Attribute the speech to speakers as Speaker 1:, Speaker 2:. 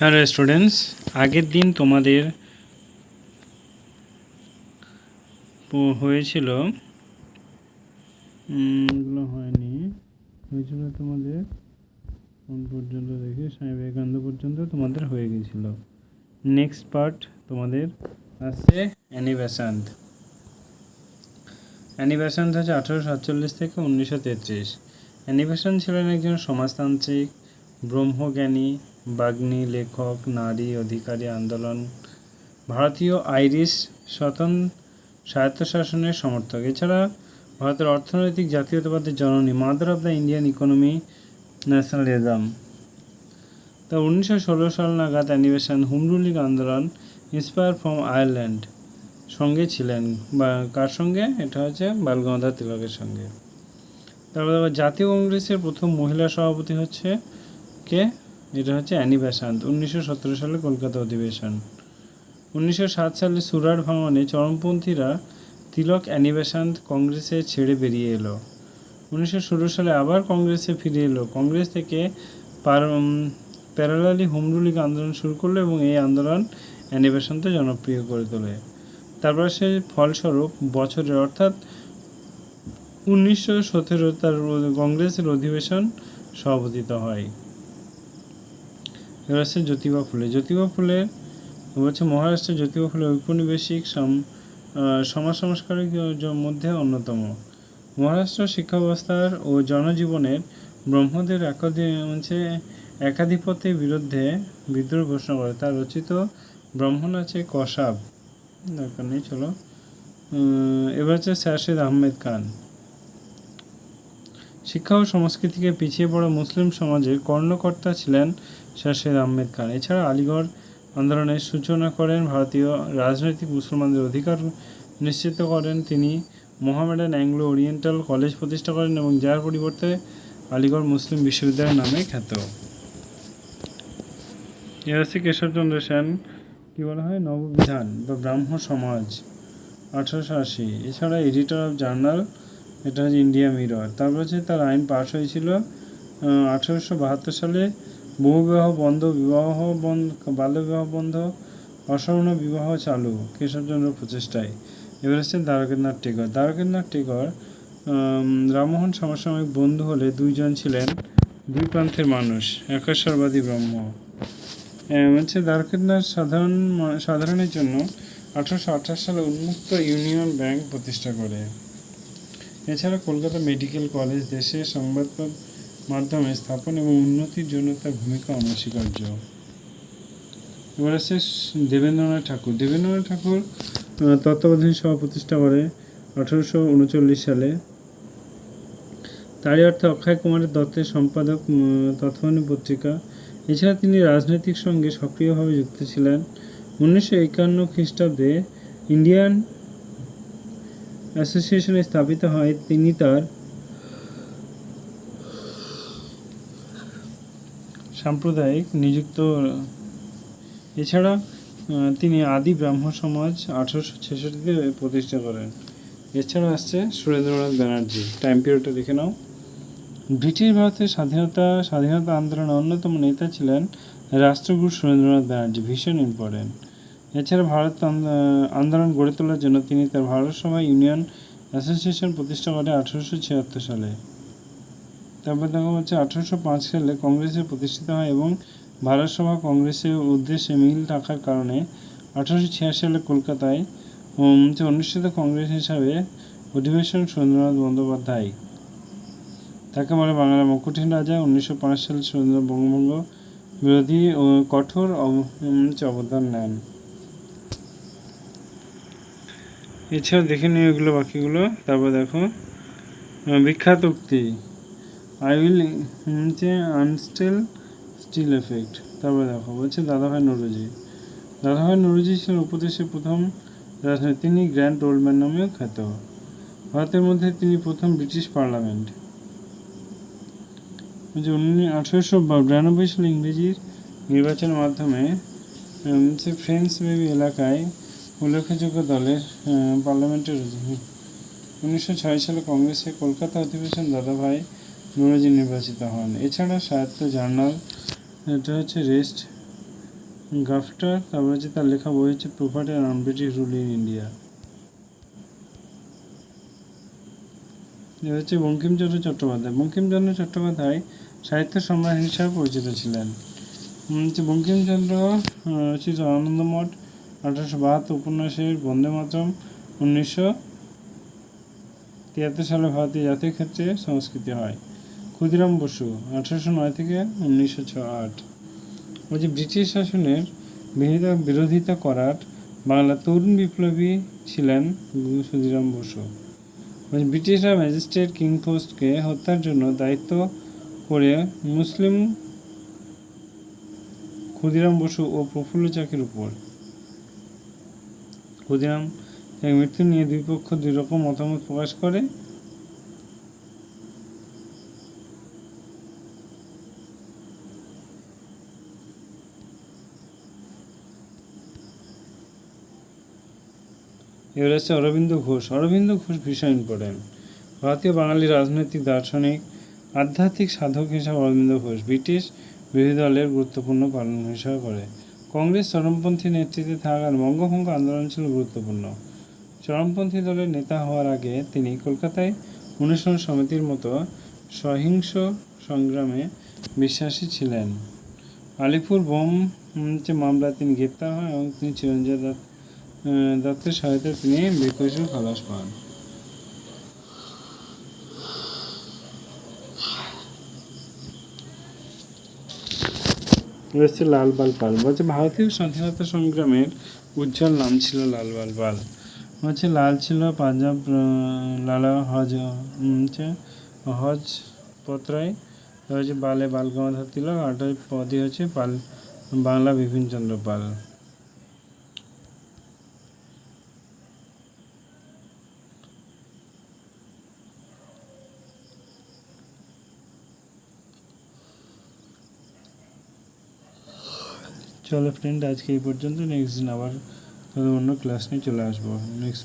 Speaker 1: Hello students আগের দিন তোমাদের হয়েছিল এগুলো হয়নি। হয়েছিল তোমাদের কোন পর্যন্ত দেখি? স্বামী বিবেকানন্দ পর্যন্ত তোমাদের হয়ে গেছিল। নেক্সট পার্ট তোমাদের আছে অ্যানি বেসান্ত অ্যানি বেসান্ত হচ্ছে আঠারোশো সাতচল্লিশ থেকে উনিশশো তেত্রিশ। অ্যানি ছিলেন একজন সমাজতান্ত্রিক, ব্রহ্মজ্ঞানী বাগ্মী, লেখক, নারী, অধিকারী, আন্দোলন, ভারতীয় আইরিশ স্বতন স্বায়ত্তশাসনের সমর্থক। এছাড়া ভারতের অর্থনৈতিক জাতীয়তাবাদের জননী, mother of the Indian economy nationalism তা উনিশশো ষোলো সাল নাগাদ অ্যানিমেশন হুমরু লীগ আন্দোলন, ইন্সপায়ার ফ্রম আয়ারল্যান্ড, সঙ্গে ছিলেন। বা কার সঙ্গে? এটা হচ্ছে বালগঙ্গাধর তিলকের সঙ্গে। তারপর জাতীয় কংগ্রেসের প্রথম মহিলা সভাপতি হচ্ছে কে? এটা হচ্ছে অ্যানি উনিশশো সতেরো সালে কলকাতা অধিবেশন। উনিশশো সাত সালে সুরাট ভাঙনে চরমপন্থীরা তিলক অ্যানি কংগ্রেসে ছেড়ে বেরিয়ে এলো। উনিশশো ষোলো সালে আবার কংগ্রেসে ফিরে এলো। কংগ্রেস থেকে প্যারালালি হোমরু লীগ আন্দোলন শুরু করল এবং এই আন্দোলন অ্যানি জনপ্রিয় করে তোলে। তারপর সে ফলস্বরূপ বছরের, অর্থাৎ উনিশশো সতেরো তার কংগ্রেসের অধিবেশন সভাপতিত হয়। এবার হচ্ছে জ্যোতিবা ফুলে। জ্যোতিবা ফুলে হচ্ছে মহারাষ্ট্রের জ্যোতিবা ফুলে ঔপনিবেশিক সমাজ সংস্কারের মধ্যে অন্যতম। মহারাষ্ট্র শিক্ষা ব্যবস্থার ও জনজীবনের ব্রহ্মদের হচ্ছে একাধিপত্যের বিরুদ্ধে বিদ্রোহ ঘোষণা করে। তার রচিত ব্রাহ্মণ আছে কসাব। দরকার নেই, চলো। এবার হচ্ছে শারশেদ আহমেদ খান। শিক্ষা ও সংস্কৃতিকে পিছিয়ে পড়া মুসলিম সমাজের কর্ণকর্তা ছিলেন শারশেদ আহমেদ খান। এছাড়া আলিগড় আন্দোলনের সূচনা করেন ভারতীয় রাজনৈতিক মুসলমানদের অধিকার নিশ্চিত করেন তিনি। মোহামেডান অ্যাংলো ওরিয়েন্টাল কলেজ প্রতিষ্ঠা করেন এবং যার পরিবর্তে আলিগড় মুসলিম বিশ্ববিদ্যালয় নামে খ্যাত। এ হচ্ছে কেশবচন্দ্র সেন, কী বলা হয়, নববিধান বা ব্রাহ্ম সমাজ, আঠারোশো আশি। এছাড়া এডিটর অফ জার্নাল, এটা হচ্ছে ইন্ডিয়া মিরর। তারপর হচ্ছে তার আইন পাশ হয়েছিল আঠারোশো বাহাত্তর সালে বহুবিবাহ বন্ধ, বিবাহ বন্ধ, বাল্যবিবাহ বন্ধ অসবর্ণ বিবাহ চালু, কেশবচন্দ্র প্রচেষ্টায়। এবার হচ্ছে দ্বারকেন্দ্রনাথ টেগর। দ্বারকেন্দ্রনাথ টেগর রামমোহন সমসাময়িক বন্ধু হলে দুইজন ছিলেন দুই প্রান্তের মানুষ, একেশ্বরবাদী ব্রহ্ম। হচ্ছে দ্বারকেন্দ্রনাথ সাধারণ সাধারণের জন্য আঠারোশো আঠাশ সালে উন্মুক্ত ইউনিয়ন ব্যাংক প্রতিষ্ঠা করে। এছাড়া কলকাতা মেডিকেল কলেজ দেশের সংবাদ মাধ্যমে স্থাপন এবং উন্নতির জন্য তার ভূমিকা অনস্বীকার্য। এবার আছে দেবেন্দ্রনাথ ঠাকুর। দেবেন্দ্রনাথ ঠাকুর আহ, তত্ত্বাবধায়ক সভা প্রতিষ্ঠা করে আঠারোশো উনচল্লিশ সালে। তারই অর্থে অক্ষয় কুমারের দত্তের সম্পাদক তৎফানি পত্রিকা। এছাড়া তিনি রাজনৈতিক সঙ্গে সক্রিয়ভাবে যুক্ত ছিলেন। উনিশশো একান্ন খ্রিস্টাব্দে ইন্ডিয়ান অ্যাসোসিয়েশনে স্থাপিত হয় তিনি তার সাম্প্রদায়িক নিযুক্ত, এছাড়া তিনি আদি ব্রাহ্ম সমাজ আঠারোশো ছেষট্টিতে প্রতিষ্ঠা করেন। এছাড়া আসছে সুরেন্দ্রনাথ ব্যানার্জি। টাইম পিরিয়ডটা দেখে নাও। ব্রিটিশ ভারতের স্বাধীনতা স্বাধীনতা আন্দোলনের অন্যতম নেতা ছিলেন রাষ্ট্রগুরু সুরেন্দ্রনাথ ব্যানার্জি, ভীষণ ইম্পর্টেন্ট এছাড়া ভারত আন্দোলন গড়ে তোলার জন্য তিনি তার ভারত সভা ইউনিয়ন অ্যাসোসিয়েশন প্রতিষ্ঠা করে আঠারোশো ছিয়াত্তর সালে। তারপর দেখা হচ্ছে আঠারোশো পাঁচ সালে কংগ্রেসে প্রতিষ্ঠিত হয় এবং ভারত সভা কংগ্রেসের উদ্দেশ্যে মিল রাখার কারণে আঠারোশো ছিয়াশি সালে কলকাতায় যে অনুষ্ঠিত কংগ্রেস হিসাবে অধিবেশন সুরেন্দ্রনাথ বন্দ্যোপাধ্যায়। তাকে বলে বাংলা মুকুটহীন রাজা। উনিশশো পাঁচ সালে সুরেন্দ্র বঙ্গভঙ্গ বিরোধী ও কঠোর হচ্ছে অবদান নেন। এছাড়া দেখে নিও এগুলো বাকিগুলো। তারপর দেখো বিখ্যাত উক্তি। আই উইল হচ্ছে আনস্টিল স্টিল এফেক্ট তারপরে দেখো, বলছে দাদাভাই নরুজি। দাদাভাই নরুজি ছিলেন উপদেশের প্রথম রাজনীতি তিনি গ্র্যান্ড ওল্ডম্যান নামেও খ্যাত। ভারতের মধ্যে তিনি প্রথম ব্রিটিশ পার্লামেন্ট। যে আঠারোশো বিরানব্বই সালে ইংরেজির নির্বাচনের মাধ্যমে যে ফ্রেন্স বেবি এলাকায় উল্লেখযোগ্য দলের পার্লামেন্টের উনিশশো ছয় সালে কংগ্রেসের কলকাতা অধিবেশন দাদাভাই নরজি নির্বাচিত হন। এছাড়া সাহিত্য, জার্নাল, এটা হচ্ছে রেস্ট গাফটার তারপর হচ্ছে তার লেখা বই হচ্ছে property and British rule in India. এ হচ্ছে বঙ্কিমচন্দ্র চট্টোপাধ্যায়। বঙ্কিমচন্দ্র চট্টোপাধ্যায় সাহিত্য সম্রাট হিসাবে পরিচিত ছিলেন। হচ্ছে বঙ্কিমচন্দ্র রচিত আনন্দমঠ আঠারোশো বাহাত্তর উপন্যাসের বন্দে মাতরম, উনিশশো তিয়াত্তর সালে ভারতীয় জাতীয় ক্ষেত্রে সংস্কৃতি হয়। ক্ষুদিরাম বসু, আঠারোশো নয় থেকে উনিশশো ছ আট বলছি ব্রিটিশ শাসনের বিরোধিতা বিরোধিতা করার বাংলা তরুণ বিপ্লবী ছিলেন ক্ষুদিরাম বসু। ব্রিটিশরা ম্যাজিস্ট্রেট কিং পোস্টকে হত্যার জন্য দায়িত্ব করে মুসলিম ক্ষুদিরাম বসু ও প্রফুল্ল চাকির উপর। ক্ষুদিরাম এর মৃত্যু নিয়ে দুই পক্ষ দুই রকম মতামত প্রকাশ করে। এবার হচ্ছে অরবিন্দ ঘোষ। অরবিন্দ ঘোষ ভীষণ ইম্পর্টেন্ট ভারতীয় বাঙালি রাজনৈতিক, দার্শনিক, আধ্যাত্মিক সাধক হিসাবে অরবিন্দ ঘোষ ব্রিটিশ বিরোধী দলের গুরুত্বপূর্ণ পালন হিসাবে করে কংগ্রেস চরমপন্থী নেতৃত্বে থাকার বঙ্গভঙ্গ আন্দোলন ছিল গুরুত্বপূর্ণ। চরমপন্থী দলের নেতা হওয়ার আগে তিনি কলকাতায় অনুসরণ সমিতির মতো সহিংস সংগ্রামে বিশ্বাসী ছিলেন। আলিপুর বোম মামলায় তিনি গ্রেপ্তার হন এবং তিনি চিরঞ্জীব দত্ত দত্তের সহায়তায় তিনি বেকসুর খালাস পান। রয়েছে লালবাল পাল। বলছে ভারতীয় স্বাধীনতা সংগ্রামের উজ্জ্বল নাম ছিল লালবাল পাল। হচ্ছে লাল ছিল পাঞ্জাব লালা হজ হচ্ছে হজ তারপর হচ্ছে বালে বালগঙ্গাধর তিলক আর পদই হচ্ছে পাল, বাংলা বিপিন চন্দ্র পাল। চলো ফ্রেন্ড আজকে এই পর্যন্ত। নেক্সট দিন আবার অন্য ক্লাস নিয়ে চলে আসব। নেক্সট